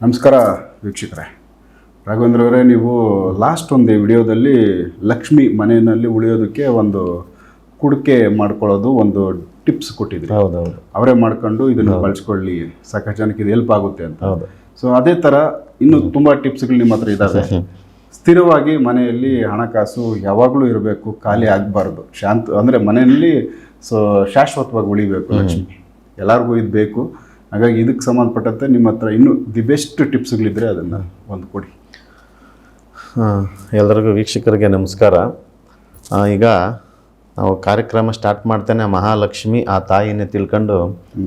ನಮಸ್ಕಾರ ವೀಕ್ಷಕರೇ. ರಾಘವೇಂದ್ರ ಅವರೇ ನೀವು ಲಾಸ್ಟ್ ಒಂದು ವಿಡಿಯೋದಲ್ಲಿ ಲಕ್ಷ್ಮಿ ಮನೆಯಲ್ಲಿ ಉಳಿಯೋದಕ್ಕೆ ಒಂದು ಕುಡಿಕೆ ಮಾಡ್ಕೊಳ್ಳೋದು ಒಂದು ಟಿಪ್ಸ್ ಕೊಟ್ಟಿದ್ರಿ. ಹೌದೌದು. ಅವರೇ ಮಾಡ್ಕೊಂಡು ಇದನ್ನು ಬಳಸ್ಕೊಳ್ಳಿ. ಸಾಕಷ್ಟು ಜನಕ್ಕೆ ಇದು ಹೆಲ್ಪ್ ಆಗುತ್ತೆ ಅಂತ. ಹೌದು. ಸೊ ಅದೇ ಥರ ಇನ್ನು ತುಂಬ ಟಿಪ್ಸ್ಗಳು ನಿಮ್ಮ ಹತ್ರ ಇದ್ದಾವೆ ಸ್ಥಿರವಾಗಿ ಮನೆಯಲ್ಲಿ ಹಣಕಾಸು ಯಾವಾಗಲೂ ಇರಬೇಕು ಖಾಲಿ ಆಗಬಾರ್ದು. ಶಾಂತ ಅಂದರೆ ಮನೆಯಲ್ಲಿ ಸೊ ಶಾಶ್ವತವಾಗಿ ಉಳಿಬೇಕು ಲಕ್ಷ್ಮಿ. ಎಲ್ಲರಿಗೂ ಇದು ಬೇಕು. ಹಾಗಾಗಿ ಇದಕ್ಕೆ ಸಂಬಂಧಪಟ್ಟಂತೆ ನಿಮ್ಮ ಹತ್ರ ಇನ್ನೂ ದಿ ಬೆಸ್ಟ್ ಟಿಪ್ಸ್ಗಳಿದ್ರೆ ಅದನ್ನು ಒಂದು ಕೊಡಿ. ಹಾಂ ಎಲ್ಲರಿಗೂ ವೀಕ್ಷಕರಿಗೆ ನಮಸ್ಕಾರ. ಈಗ ನಾವು ಕಾರ್ಯಕ್ರಮ ಸ್ಟಾರ್ಟ್ ಮಾಡ್ತೇನೆ ಮಹಾಲಕ್ಷ್ಮಿ ಆ ತಾಯಿನೇ ತಿಳ್ಕೊಂಡು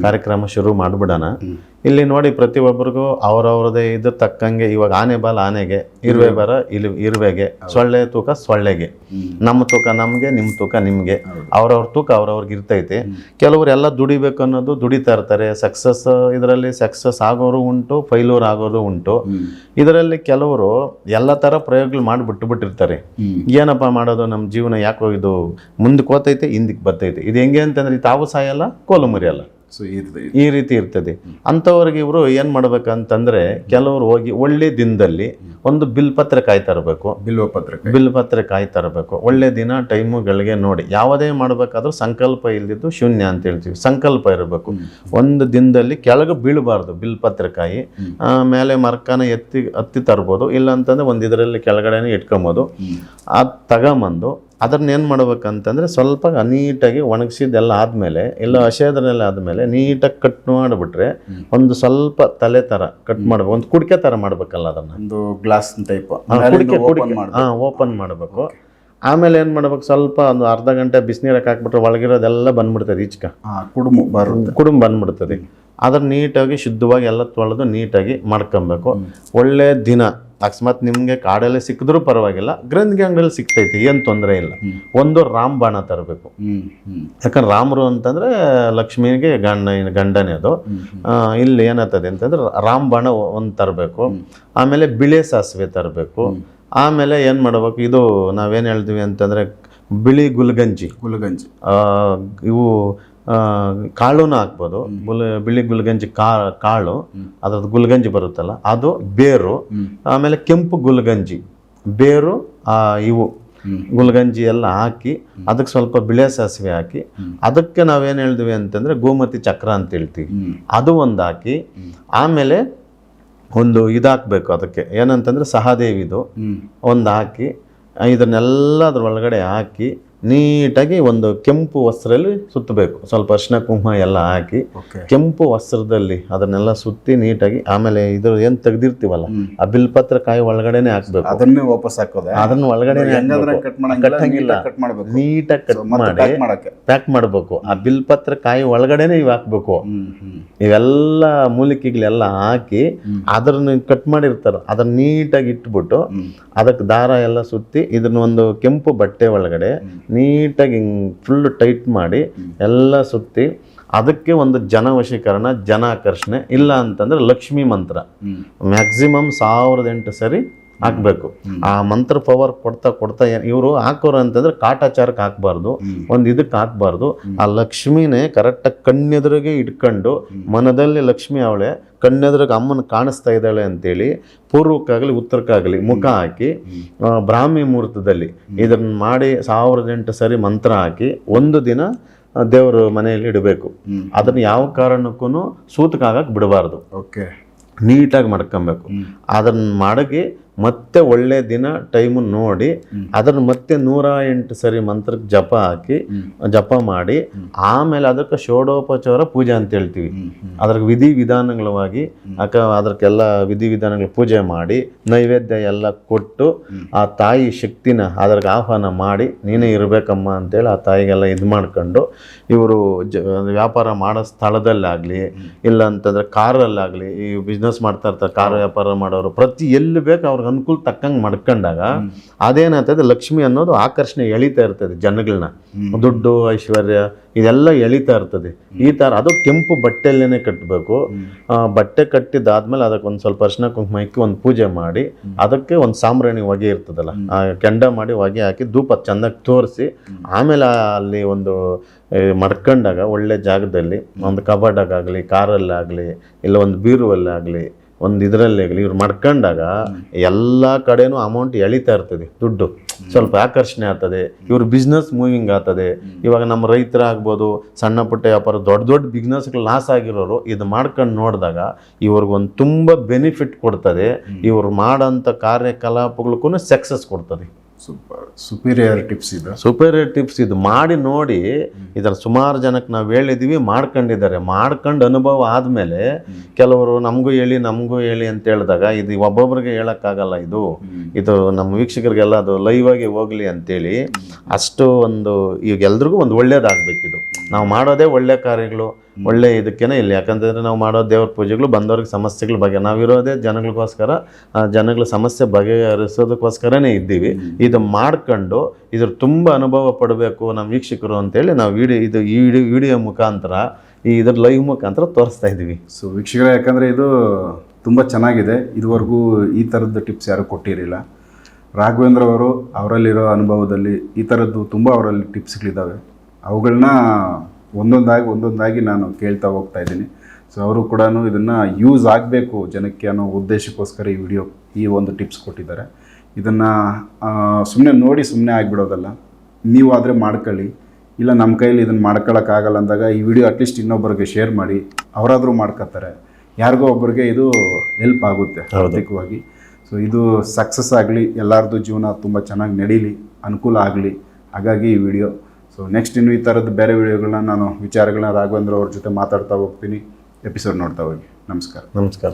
ಕಾರ್ಯಕ್ರಮ ಶುರು ಮಾಡಿಬಿಡೋಣ. ಇಲ್ಲಿ ನೋಡಿ ಪ್ರತಿಯೊಬ್ಬರಿಗೂ ಅವ್ರವ್ರದೇ ಇದು ತಕ್ಕಂಗೆ ಇವಾಗ ಆನೆ ಬಾಲ ಆನೆಗೆ ಇರುವೆ ಬರ ಇಲ್ಲಿ ಇರುವೆಗೆ ಸೊಳ್ಳೆ ತೂಕ ಸೊಳ್ಳೆಗೆ. ನಮ್ಮ ತೂಕ ನಮಗೆ ನಿಮ್ಮ ತೂಕ ನಿಮಗೆ. ಅವ್ರವ್ರ ತೂಕ ಅವ್ರವ್ರಿಗೆ ಇರ್ತೈತಿ. ಕೆಲವರು ಎಲ್ಲ ದುಡಿಬೇಕು ಅನ್ನೋದು ದುಡಿತಾ ಇರ್ತಾರೆ. ಸಕ್ಸಸ್ ಇದರಲ್ಲಿ ಸಕ್ಸಸ್ ಆಗೋರು ಉಂಟು ಫೈಲೂರ್ ಆಗೋದು ಉಂಟು. ಇದರಲ್ಲಿ ಕೆಲವರು ಎಲ್ಲ ಥರ ಪ್ರಯೋಗಗಳು ಮಾಡಿ ಬಿಟ್ಟು ಬಿಟ್ಟಿರ್ತಾರೆ. ಏನಪ್ಪ ಮಾಡೋದು? ನಮ್ಮ ಜೀವನ ಯಾಕೋ ಇದು ಮುಂದಕ್ಕೆ ಹೋತೈತೆ ಹಿಂದಕ್ಕೆ ಬರ್ತೈತೆ. ಇದು ಹೆಂಗೆ ಅಂತಂದ್ರೆ ತಾವು ಸಾಯಲ್ಲ ಕೋಲು ಮುರಿಯಲ್ಲ. ಸೊ ಈ ರೀತಿ ಇರ್ತದೆ. ಅಂಥವ್ರಿಗೆ ಇವರು ಏನು ಮಾಡ್ಬೇಕಂತಂದ್ರೆ ಕೆಲವರು ಹೋಗಿ ಒಳ್ಳೆ ದಿನದಲ್ಲಿ ಒಂದು ಬಿಲ್ ಪತ್ರ ಕಾಯ್ತಾ ಇರಬೇಕು ಬಿಲ್ ಪತ್ರ ಬಿಲ್ ಪತ್ರ ಕಾಯ್ತಾ ತರಬೇಕು. ಒಳ್ಳೆ ದಿನ ಟೈಮುಗಳಿಗೆ ನೋಡಿ. ಯಾವುದೇ ಮಾಡಬೇಕಾದ್ರೂ ಸಂಕಲ್ಪ ಇಲ್ದಿದ್ದು ಶೂನ್ಯ ಅಂತ ಹೇಳ್ತೀವಿ. ಸಂಕಲ್ಪ ಇರಬೇಕು. ಒಂದು ದಿನದಲ್ಲಿ ಕೆಳಗೆ ಬೀಳಬಾರ್ದು ಬಿಲ್ ಪತ್ರಕಾಯಿ ಮೇಲೆ ಮರ್ಕಾನ ಎತ್ತಿ ಹತ್ತಿ ತರ್ಬೋದು. ಇಲ್ಲ ಅಂತಂದ್ರೆ ಒಂದು ಇದರಲ್ಲಿ ಕೆಳಗಡೆನೆ ಇಟ್ಕೊಬೋದು. ಅದು ತಗೊಂಬಂದು ಅದನ್ನ ಏನು ಮಾಡ್ಬೇಕಂತಂದ್ರೆ ಸ್ವಲ್ಪ ನೀಟಾಗಿ ಒಣಗಿಸಿದ್ದೆಲ್ಲ ಆದಮೇಲೆ ಇಲ್ಲ ಹಸಿಯೋದ್ರನ್ನೆಲ್ಲ ಆದಮೇಲೆ ನೀಟಾಗಿ ಕಟ್ ಮಾಡಿಬಿಟ್ರೆ ಒಂದು ಸ್ವಲ್ಪ ತಲೆ ಥರ ಕಟ್ ಮಾಡಬೇಕು. ಒಂದು ಕುಡಿಕೆ ಥರ ಮಾಡಬೇಕಲ್ಲ ಅದನ್ನು. ಒಂದು ಗ್ಲಾಸ್ ಟೈಪ್ ಕುಡಿಕೆ ಹಾಂ ಓಪನ್ ಮಾಡಬೇಕು. ಆಮೇಲೆ ಏನು ಮಾಡ್ಬೇಕು? ಸ್ವಲ್ಪ ಒಂದು ಅರ್ಧ ಗಂಟೆ ಬಿಸಿನೀರಕ್ಕೆ ಹಾಕ್ಬಿಟ್ರೆ ಒಳಗಿರೋದೆಲ್ಲ ಬಂದ್ಬಿಡ್ತದೆ ಈಚಕ ಕುಡುಂಬ ಬರುತ್ತೆ. ಕುಡುಂಬ ಬಂದ್ಬಿಡ್ತದೆ. ಅದನ್ನ ನೀಟಾಗಿ ಶುದ್ಧವಾಗಿ ಎಲ್ಲ ತೊಳೆದು ನೀಟಾಗಿ ಮಾಡ್ಕೊಬೇಕು. ಒಳ್ಳೆ ದಿನ. ಅಕಸ್ಮಾತ್ ನಿಮಗೆ ಕಾಡಲ್ಲೇ ಸಿಕ್ಕಿದ್ರೂ ಪರವಾಗಿಲ್ಲ ಗ್ರಂಥಿಗೆ ಅಂಗಡಿಯಲ್ಲಿ ಸಿಕ್ತೈತಿ ಏನು ತೊಂದರೆ ಇಲ್ಲ. ಒಂದು ರಾಮಬಾಣ ತರಬೇಕು. ಯಾಕಂದ್ರೆ ರಾಮರು ಅಂತಂದ್ರೆ ಲಕ್ಷ್ಮಿಗೆ ಗಂಡ ಗಂಡನೇ ಅದು. ಇಲ್ಲಿ ಏನಾಗ್ತದೆ ಅಂತಂದ್ರೆ ರಾಮಬಾಣ ಒಂದು ತರಬೇಕು. ಆಮೇಲೆ ಬಿಳೆ ಸಾಸಿವೆ ತರಬೇಕು. ಆಮೇಲೆ ಏನು ಮಾಡಬೇಕು ಇದು ನಾವೇನು ಹೇಳ್ತೀವಿ ಅಂತಂದ್ರೆ ಬಿಳಿ ಗುಲ್ಗಂಜಿ. ಗುಲ್ಗಂಜಿ. ಇವು ಕಾಳುನ ಹಾಕ್ಬೋದು. ಗುಲ್ ಬಿಳಿ ಗುಲ್ಗಂಜಿ ಕಾ ಕಾಳು ಅದ್ರದ್ದು ಗುಲ್ಗಂಜಿ ಬರುತ್ತಲ್ಲ ಅದು ಬೇರು ಆಮೇಲೆ ಕೆಂಪು ಗುಲ್ಗಂಜಿ ಬೇರು ಆ, ಇವು. ಗುಲ್ಗಂಜಿ ಎಲ್ಲ ಹಾಕಿ ಅದಕ್ಕೆ ಸ್ವಲ್ಪ ಬಿಳೆ ಸಾಸಿವೆ ಹಾಕಿ ಅದಕ್ಕೆ ನಾವೇನು ಹೇಳಿದ್ವಿ ಅಂತಂದ್ರೆ ಗೋಮತಿ ಚಕ್ರ ಅಂತ ಹೇಳ್ತೀವಿ. ಅದು ಒಂದು ಹಾಕಿ ಆಮೇಲೆ ಒಂದು ಇದಾಕ್ಬೇಕು ಅದಕ್ಕೆ. ಏನಂತಂದ್ರೆ ಸಹದೇವಿದು ಒಂದು ಹಾಕಿ ಇದನ್ನೆಲ್ಲ ಅದ್ರ ಒಳಗಡೆ ಹಾಕಿ ನೀಟಾಗಿ ಒಂದು ಕೆಂಪು ವಸ್ತ್ರದಲ್ಲಿ ಸುತ್ತಬೇಕು. ಸ್ವಲ್ಪ ಅರಿಶಿನ ಕುಂಕುಮ ಎಲ್ಲ ಹಾಕಿ ಕೆಂಪು ವಸ್ತ್ರದಲ್ಲಿ ಅದನ್ನೆಲ್ಲ ಸುತ್ತಿ ನೀಟಾಗಿ ಆಮೇಲೆ ಇದು ಏನು ತೆಗ್ದಿರ್ತೀವಲ್ಲ ಆ ಬಿಲ್ಪತ್ರ ಕಾಯಿ ಒಳಗಡೆನೆ ಹಾಕ್ಬೇಕು. ಅದನ್ನೇ ವಾಪಸ್ ಹಾಕೋದೇ? ಅದನ್ನ ಒಳಗಡೆ ನೀಟಾಗಿ ಕಟ್ ಮಾಡಿ ಪ್ಯಾಕ್ ಮಾಡ್ಬೇಕು. ಆ ಬಿಲ್ಪತ್ರ ಕಾಯಿ ಒಳಗಡೆನೆ ಇವ್ ಹಾಕ್ಬೇಕು. ಇವೆಲ್ಲ ಮೂಲಿಕೆಗಳೆಲ್ಲ ಹಾಕಿ ಅದನ್ನ ಕಟ್ ಮಾಡಿರ್ತಾರ. ಅದನ್ನ ನೀಟಾಗಿ ಇಟ್ಬಿಟ್ಟು ಅದಕ್ಕೆ ದಾರ ಎಲ್ಲ ಸುತ್ತಿ ಇದನ್ನ ಒಂದು ಕೆಂಪು ಬಟ್ಟೆ ಒಳಗಡೆ ನೀಟಾಗಿ ಹಿಂಗೆ ಫುಲ್ ಟೈಟ್ ಮಾಡಿ ಎಲ್ಲ ಸುತ್ತಿ ಅದಕ್ಕೆ ಒಂದು ಜನ ವಶೀಕರಣ ಜನ ಆಕರ್ಷಣೆ ಇಲ್ಲ ಅಂತಂದರೆ ಲಕ್ಷ್ಮಿ ಮಂತ್ರ. ಮ್ಯಾಕ್ಸಿಮಮ್ ಸಾವಿರದ ಎಂಟು ಸರಿ ಹಾಕ್ಬೇಕು. ಆ ಮಂತ್ರ ಪವರ್ ಕೊಡ್ತಾ ಕೊಡ್ತಾ ಇವರು ಹಾಕೋರು ಅಂತಂದ್ರೆ ಕಾಟಾಚಾರಕ್ಕೆ ಹಾಕ್ಬಾರ್ದು. ಒಂದು ಇದಕ್ಕೆ ಹಾಕ್ಬಾರ್ದು. ಆ ಲಕ್ಷ್ಮಿನೇ ಕರೆಕ್ಟಾಗಿ ಕಣ್ಣೆದುರಿಗೆ ಇಟ್ಕೊಂಡು ಮನದಲ್ಲಿ ಲಕ್ಷ್ಮಿ ಅವಳೆ ಕಣ್ಣೆದುರಿಗೆ ಅಮ್ಮನ ಕಾಣಿಸ್ತಾ ಇದ್ದಾಳೆ ಅಂತೇಳಿ ಪೂರ್ವಕ್ಕಾಗಲಿ ಉತ್ತರಕ್ಕಾಗಲಿ ಮುಖ ಹಾಕಿ ಬ್ರಾಹ್ಮಿ ಮುಹೂರ್ತದಲ್ಲಿ ಇದನ್ನ ಮಾಡಿ ಸಾವಿರದ ಎಂಟು ಸರಿ ಮಂತ್ರ ಹಾಕಿ ಒಂದು ದಿನ ದೇವರು ಮನೆಯಲ್ಲಿ ಇಡಬೇಕು. ಅದನ್ನ ಯಾವ ಕಾರಣಕ್ಕೂ ಸೂತಕ್ಕಾಗಕ್ಕೆ ಬಿಡಬಾರ್ದು. ಓಕೆ. ನೀಟಾಗಿ ಮಾಡ್ಕೊಬೇಕು. ಅದನ್ನ ಮಾಡಗಿ ಮತ್ತೆ ಒಳ್ಳೆ ದಿನ ಟೈಮ್ ನೋಡಿ ಅದನ್ನ ಮತ್ತೆ ನೂರ ಎಂಟು ಸರಿ ಮಂತ್ರಕ್ಕೆ ಜಪ ಹಾಕಿ ಜಪ ಮಾಡಿ ಆಮೇಲೆ ಅದಕ್ಕೆ ಷೋಡೋಪಚಾರ ಪೂಜೆ ಅಂತ ಹೇಳ್ತೀವಿ ಅದ್ರ ವಿಧಿ ವಿಧಾನಗಳವಾಗಿ ಅಕ ಅದಕ್ಕೆಲ್ಲ ವಿಧಿ ವಿಧಾನಗಳ ಪೂಜೆ ಮಾಡಿ ನೈವೇದ್ಯ ಎಲ್ಲ ಕೊಟ್ಟು ಆ ತಾಯಿ ಶಕ್ತಿನ ಅದ್ರಿಗೆ ಆಹ್ವಾನ ಮಾಡಿ ನೀನೇ ಇರಬೇಕಮ್ಮ ಅಂತೇಳಿ ಆ ತಾಯಿಗೆಲ್ಲ ಇದು ಮಾಡ್ಕೊಂಡು ಇವರು ಜ ವ್ಯಾಪಾರ ಮಾಡೋ ಸ್ಥಳದಲ್ಲಾಗಲಿ ಇಲ್ಲ ಅಂತಂದ್ರೆ ಕಾರಲ್ಲಾಗಲಿ ಈ ಬಿಸ್ನೆಸ್ ಮಾಡ್ತಾ ಇರ್ತಾರೆ ಕಾರ್ ವ್ಯಾಪಾರ ಮಾಡೋರು ಪ್ರತಿ ಎಲ್ಲಿ ಬೇಕು ಅವ್ರಿಗೆ ಅನುಕೂಲ ತಕ್ಕಂಗೆ ಮಾಡ್ಕೊಂಡಾಗ ಅದೇನಾಗ್ತದೆ ಲಕ್ಷ್ಮಿ ಅನ್ನೋದು ಆಕರ್ಷಣೆ ಎಳಿತಾ ಇರ್ತದೆ ಜನಗಳನ್ನ ದುಡ್ಡು ಐಶ್ವರ್ಯ ಇದೆಲ್ಲ ಎಳಿತಾ ಇರ್ತದೆ. ಈ ಥರ ಅದು ಕೆಂಪು ಬಟ್ಟೆಯಲ್ಲೇನೆ ಕಟ್ಟಬೇಕು ಬಟ್ಟೆ ಕಟ್ಟಿದಾದ್ಮೇಲೆ ಅದಕ್ಕೆ ಒಂದು ಸ್ವಲ್ಪ ಅರ್ಶಿನ ಕುಂಕುಮ ಇಕ್ಕಿ ಒಂದು ಪೂಜೆ ಮಾಡಿ ಅದಕ್ಕೆ ಒಂದು ಸಾಂಬ್ರಾಣಿ ಹೊಗೆ ಇರ್ತದಲ್ಲ ಆ ಕೆಂಡ ಮಾಡಿ ಹೊಗೆ ಹಾಕಿ ಧೂಪ ಚೆಂದಾಗಿ ತೋರಿಸಿ ಆಮೇಲೆ ಅಲ್ಲಿ ಒಂದು ಮಡ್ಕೊಂಡಾಗ ಒಳ್ಳೆ ಜಾಗದಲ್ಲಿ ಒಂದು ಕಬಾಡಾಗಲಿ ಕಾರಲ್ಲಾಗಲಿ ಇಲ್ಲ ಒಂದು ಬೀರುವಲ್ಲಾಗಲಿ ಒಂದು ಇದರಲ್ಲಿ ಆಗಲಿ ಇವ್ರು ಮಾಡ್ಕೊಂಡಾಗ ಎಲ್ಲ ಕಡೆನೂ ಅಮೌಂಟ್ ಎಳಿತಾ ಇರ್ತದೆ ದುಡ್ಡು. ಸ್ವಲ್ಪ ಆಕರ್ಷಣೆ ಆಗ್ತದೆ ಇವ್ರ ಬಿಸ್ನೆಸ್ ಮೂವಿಂಗ್ ಆಗ್ತದೆ. ಇವಾಗ ನಮ್ಮ ರೈತರಾಗ್ಬೋದು ಸಣ್ಣ ಪುಟ್ಟ ವ್ಯಾಪಾರ ದೊಡ್ಡ ದೊಡ್ಡ ಬಿಸ್ನೆಸ್ಗಳು ಲಾಸ್ ಆಗಿರೋರು ಇದು ಮಾಡ್ಕೊಂಡು ನೋಡಿದಾಗ ಇವ್ರಿಗೊಂದು ತುಂಬ ಬೆನಿಫಿಟ್ ಕೊಡ್ತದೆ. ಇವ್ರು ಮಾಡೋಂಥ ಕಾರ್ಯಕಲಾಪಗಳಿಗೂ ಸಕ್ಸಸ್ ಕೊಡ್ತದೆ. ಸೂಪರ್ ಸುಪೀರಿಯರ್ ಟಿಪ್ಸ್ ಇದು. ಸುಪೀರಿಯರ್ ಟಿಪ್ಸ್ ಇದು. ಮಾಡಿ ನೋಡಿ ಇದರ ಸುಮಾರು ಜನಕ್ಕೆ ನಾವು ಹೇಳಿದ್ದೀವಿ ಮಾಡ್ಕೊಂಡಿದ್ದಾರೆ. ಮಾಡ್ಕೊಂಡು ಅನುಭವ ಆದಮೇಲೆ ಕೆಲವರು ನಮಗೂ ಹೇಳಿ ನಮಗೂ ಹೇಳಿ ಅಂತ ಹೇಳಿದಾಗ ಇದು ಒಬ್ಬೊಬ್ರಿಗೆ ಹೇಳೋಕ್ಕಾಗಲ್ಲ ಇದು. ಇದು ನಮ್ಮ ವೀಕ್ಷಕರಿಗೆಲ್ಲ ಅದು ಲೈವ್ ಆಗಿ ಹೋಗಲಿ ಅಂತೇಳಿ ಅಷ್ಟು ಒಂದು ಈಗ ಎಲ್ರಿಗೂ ಒಂದು ಒಳ್ಳೇದಾಗಬೇಕಿದು. ನಾವು ಮಾಡೋದೇ ಒಳ್ಳೆ ಕಾರ್ಯಗಳು. ಒಳ್ಳೆ ಇದಕ್ಕೇನೆ ಇಲ್ಲಿ. ಯಾಕಂತಂದರೆ ನಾವು ಮಾಡೋ ದೇವ್ರ ಪೂಜೆಗಳು ಬಂದವ್ರಿಗೆ ಸಮಸ್ಯೆಗಳ ಬಗ್ಗೆ ನಾವಿರೋದೇ ಜನಗಳಿಗೋಸ್ಕರ ಜನಗಳ ಸಮಸ್ಯೆ ಬಗೆಹರಿಸೋದಕ್ಕೋಸ್ಕರನೇ ಇದ್ದೀವಿ. ಇದು ಮಾಡ್ಕೊಂಡು ಇದ್ರ ತುಂಬ ಅನುಭವ ಪಡಬೇಕು ನಮ್ಮ ವೀಕ್ಷಕರು ಅಂತೇಳಿ ನಾವು ವಿಡಿಯೋ ಇದು ಈ ವಿಡಿಯೋ ವಿಡಿಯೋ ಮುಖಾಂತರ ಈ ಇದ್ರ ಲೈವ್ ಮುಖಾಂತರ ತೋರಿಸ್ತಾ ಇದ್ದೀವಿ. ಸೊ ವೀಕ್ಷಕರ ಯಾಕಂದರೆ ಇದು ತುಂಬ ಚೆನ್ನಾಗಿದೆ. ಇದುವರೆಗೂ ಈ ಥರದ್ದು ಟಿಪ್ಸ್ ಯಾರೂ ಕೊಟ್ಟಿರಲಿಲ್ಲ. ರಾಘವೇಂದ್ರ ಅವರು ಅವರಲ್ಲಿರೋ ಅನುಭವದಲ್ಲಿ ಈ ಥರದ್ದು ತುಂಬ ಅವರಲ್ಲಿ ಟಿಪ್ಸ್ಗಳಿದ್ದಾವೆ ಅವುಗಳನ್ನ ಒಂದೊಂದಾಗಿ ಒಂದೊಂದಾಗಿ ನಾನು ಕೇಳ್ತಾ ಹೋಗ್ತಾ ಇದ್ದೀನಿ. ಸೊ ಅವರು ಕೂಡ ಇದನ್ನು ಯೂಸ್ ಆಗಬೇಕು ಜನಕ್ಕೆ ಅನ್ನೋ ಉದ್ದೇಶಕ್ಕೋಸ್ಕರ ಈ ವಿಡಿಯೋ ಈ ಒಂದು ಟಿಪ್ಸ್ ಕೊಟ್ಟಿದ್ದಾರೆ. ಇದನ್ನು ಸುಮ್ಮನೆ ನೋಡಿ ಸುಮ್ಮನೆ ಆಗಿಬಿಡೋದಲ್ಲ. ನೀವು ಆದರೆ ಮಾಡ್ಕೊಳ್ಳಿ. ಇಲ್ಲ ನಮ್ಮ ಕೈಯಲ್ಲಿ ಇದನ್ನು ಮಾಡ್ಕೊಳ್ಳೋಕ್ಕಾಗಲ್ಲ ಅಂದಾಗ ಈ ವಿಡಿಯೋ ಅಟ್ಲೀಸ್ಟ್ ಇನ್ನೊಬ್ಬರಿಗೆ ಶೇರ್ ಮಾಡಿ. ಅವರಾದರೂ ಮಾಡ್ಕೊತಾರೆ. ಯಾರಿಗೋ ಒಬ್ಬರಿಗೆ ಇದು ಹೆಲ್ಪ್ ಆಗುತ್ತೆ ಆರ್ಥಿಕವಾಗಿ ಸೊ ಇದು ಸಕ್ಸಸ್ ಆಗಲಿ ಎಲ್ಲರದ್ದು ಜೀವನ ತುಂಬ ಚೆನ್ನಾಗಿ ನಡೀಲಿ ಅನುಕೂಲ ಆಗಲಿ. ಹಾಗಾಗಿ ಈ ವಿಡಿಯೋ ಸೊ ನೆಕ್ಸ್ಟ್ ಇನ್ನು ಈ ಥರದ್ದು ಬೇರೆ ವಿಡಿಯೋಗಳನ್ನ ನಾನು ವಿಚಾರಗಳನ್ನ ರಾಘವೇಂದ್ರ ಅವ್ರ ಜೊತೆ ಮಾತಾಡ್ತಾ ಹೋಗ್ತೀನಿ. ಎಪಿಸೋಡ್ ನೋಡ್ತಾ ಹೋಗಿ. ನಮಸ್ಕಾರ. ನಮಸ್ಕಾರ.